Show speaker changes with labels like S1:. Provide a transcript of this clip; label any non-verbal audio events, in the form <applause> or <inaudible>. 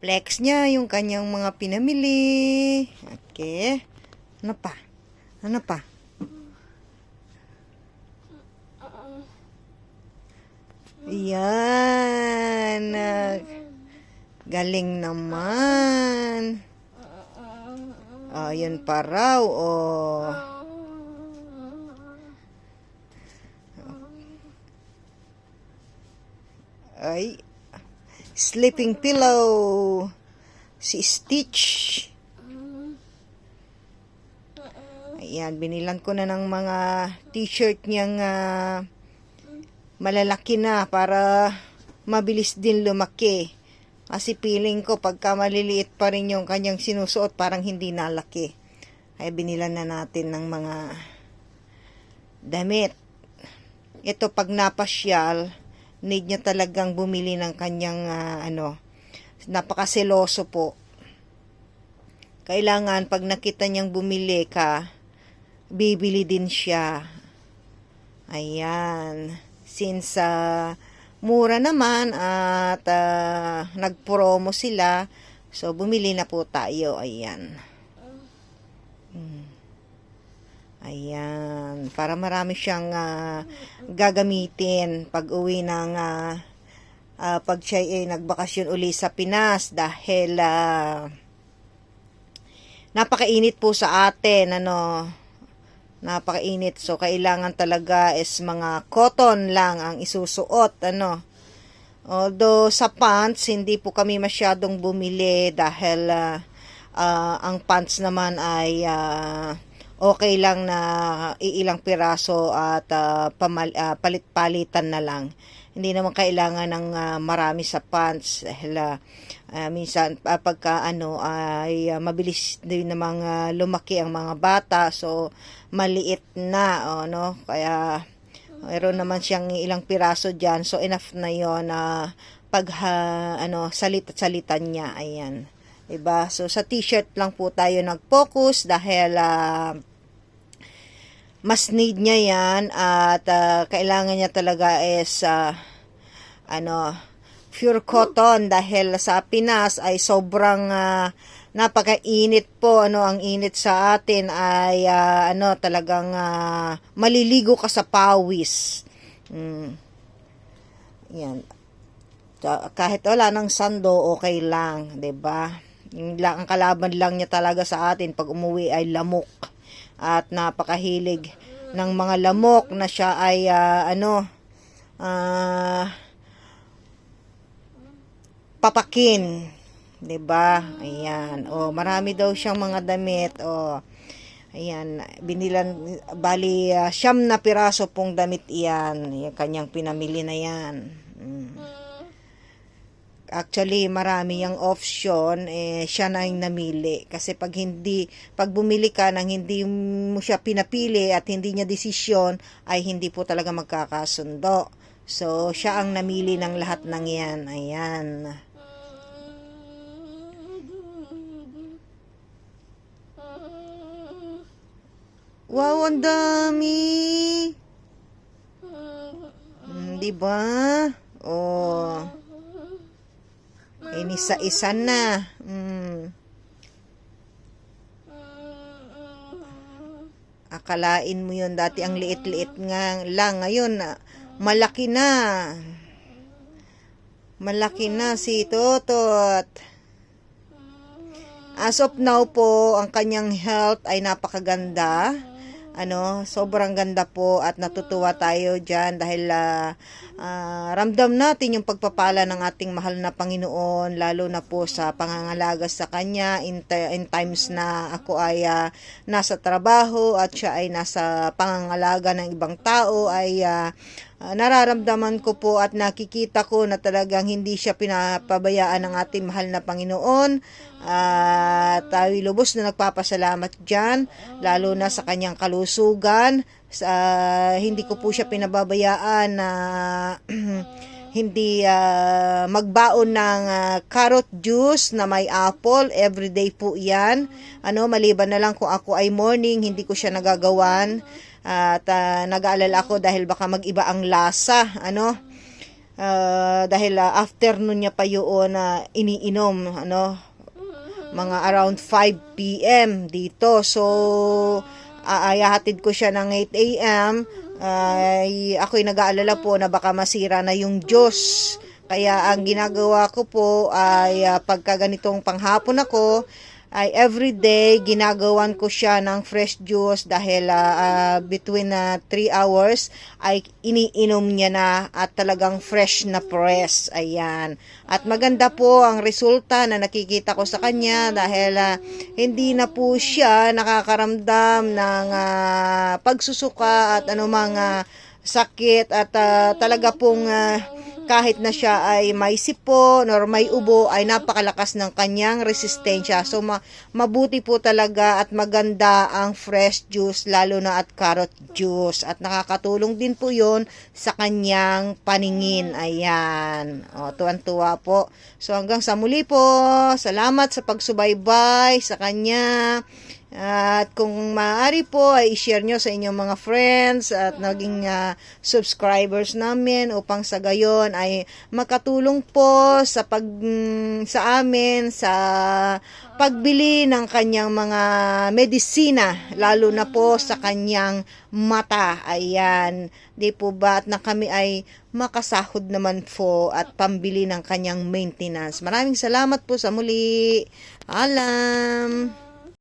S1: Flex niya yung kanyang mga pinamili. Okay. Ano pa? Ano pa? Yan. galing naman. Oh, yun pa raw. Oh. Ay. Sleeping pillow. Si Stitch. Ayan, binilan ko na ng mga t-shirt niyang ah, malalaki na para mabilis din lumaki. Kasi feeling ko pagka maliliit pa rin yung kanyang sinusuot parang hindi nalaki. Ay binilan na natin ng mga damit. Ito pag napasyal, need niya talagang bumili ng kanyang ah, ano, napakaseloso po. Kailangan pag nakita niyang bumili ka, bibili din siya. Ayan. Since ah, mura naman at ah, nag-promo sila, so bumili na po tayo. Ayan. Mm. Ayan. Para marami siyang ah, gagamitin. Pag uwi ng ah, ah, pag siya ay nagbakasyon uli sa Pinas dahil ah, napakainit po sa atin ano? Napakainit. So kailangan talaga is mga cotton lang ang isusuot ano? Although sa pants hindi po kami masyadong bumili dahil ah, ah, ang pants naman ay ah, okay lang na iilang piraso at ah, pamal- ah, palit-palitan na lang. Hindi naman kailangan ng ah, marami sa pants dahil ah, ah, minsan ah, pagka ano ay ah, mabilis din namang ah, lumaki ang mga bata so maliit na oh, no? Kaya mayroon naman siyang ilang piraso diyan so enough na yon na pag ha, ano salit salitan niya. Ayan. 'di ba so sa t-shirt lang po tayo nag-focus dahil ah, mas need niya yan at ah, kailangan niya talaga is ah, ano pure cotton dahil sa Pinas ay sobrang ah, napakainit po ano ang init sa atin ay ah, ano talagang ah, maliligo ka sa pawis. Mm. yan. Ta- kahit wala ng sando okay lang 'di ba? Yung ang kalaban lang niya talaga sa atin pag umuwi ay lamok at napakahilig ng mga lamok na siya ay ah, ano ah papakin 'di ba? Ayan. Oh marami daw siyang mga damit. Oh ayan. Binilan bali ah, siyam na piraso pong damit iyan. Yung kanyang pinamili na yan. Mm. Actually, marami yung option, eh, siya na yung namili. Kasi pag hindi, pag bumili ka nang hindi mo siya pinapili at hindi niya desisyon, ay hindi po talaga magkakasundo. So, siya ang namili ng lahat ng yan. Ayan. Wow, ang dami! Mm, di ba? Oh. Inisa-isa na. Mm. Akalain mo yun dati ang liit-liit nga lang. Ngayon, ah, malaki na. Malaki na si Totot. As of now po, ang kanyang health ay napakaganda. Ano, sobrang ganda po at natutuwa tayo dyan dahil ah, ah, ramdam natin yung pagpapala ng ating mahal na Panginoon lalo na po sa pangangalaga sa Kanya. In, in times na ako ay ah, nasa trabaho at siya ay nasa pangangalaga ng ibang tao ay ah, ah, nararamdaman ko po at nakikita ko na talagang hindi siya pinapabayaan ng ating mahal na Panginoon. At tayo lubos na nagpapasalamat dyan lalo na sa kanyang kalusugan. Sa hindi ko po siya pinababayaan na <clears throat> hindi ah, magbaon ng ah, carrot juice na may apple. Everyday po yan. Ano maliban na lang kung ako ay morning hindi ko siya nagagawan at ah, nag-aalala ako dahil baka mag-iba ang lasa ano ah, dahil ah, afternoon niya pa yun na iniinom ano mga around 5 p.m. dito. So, aayahatid ko siya ng 8 a.m. Ay, ako'y nag-aalala po na baka masira na yung Diyos. Kaya ang ginagawa ko po ay ah, pagka ganitong panghapon ako, ay everyday ginagawan ko siya ng fresh juice dahil ah, ah, between 3 hours ay iniinom niya na at talagang fresh na press. Ayan. At maganda po ang resulta na nakikita ko sa kanya dahil ah, hindi na po siya nakakaramdam ng ah, pagsusuka at anumang ah, sakit at ah, talaga pong ah, kahit na siya ay may sipon or may ubo ay napakalakas ng kanyang resistensya. So ma- mabuti po talaga at maganda ang fresh juice lalo na at carrot juice at nakakatulong din po 'yon sa kanyang paningin. Ayan. O tuwan-tuwa po. So hanggang sa muli po. Salamat sa pagsubaybay sa kanya. At kung maaari po ay i-share nyo sa inyong mga friends at naging ah, subscribers namin upang sa gayon ay makatulong po sa pag mm, sa amin sa pagbili ng kanyang mga medisina lalo na po sa kanyang mata. Ayan. Di po ba at na kami ay makasahod naman po at pambili ng kanyang maintenance. Maraming salamat po sa muli. Alam.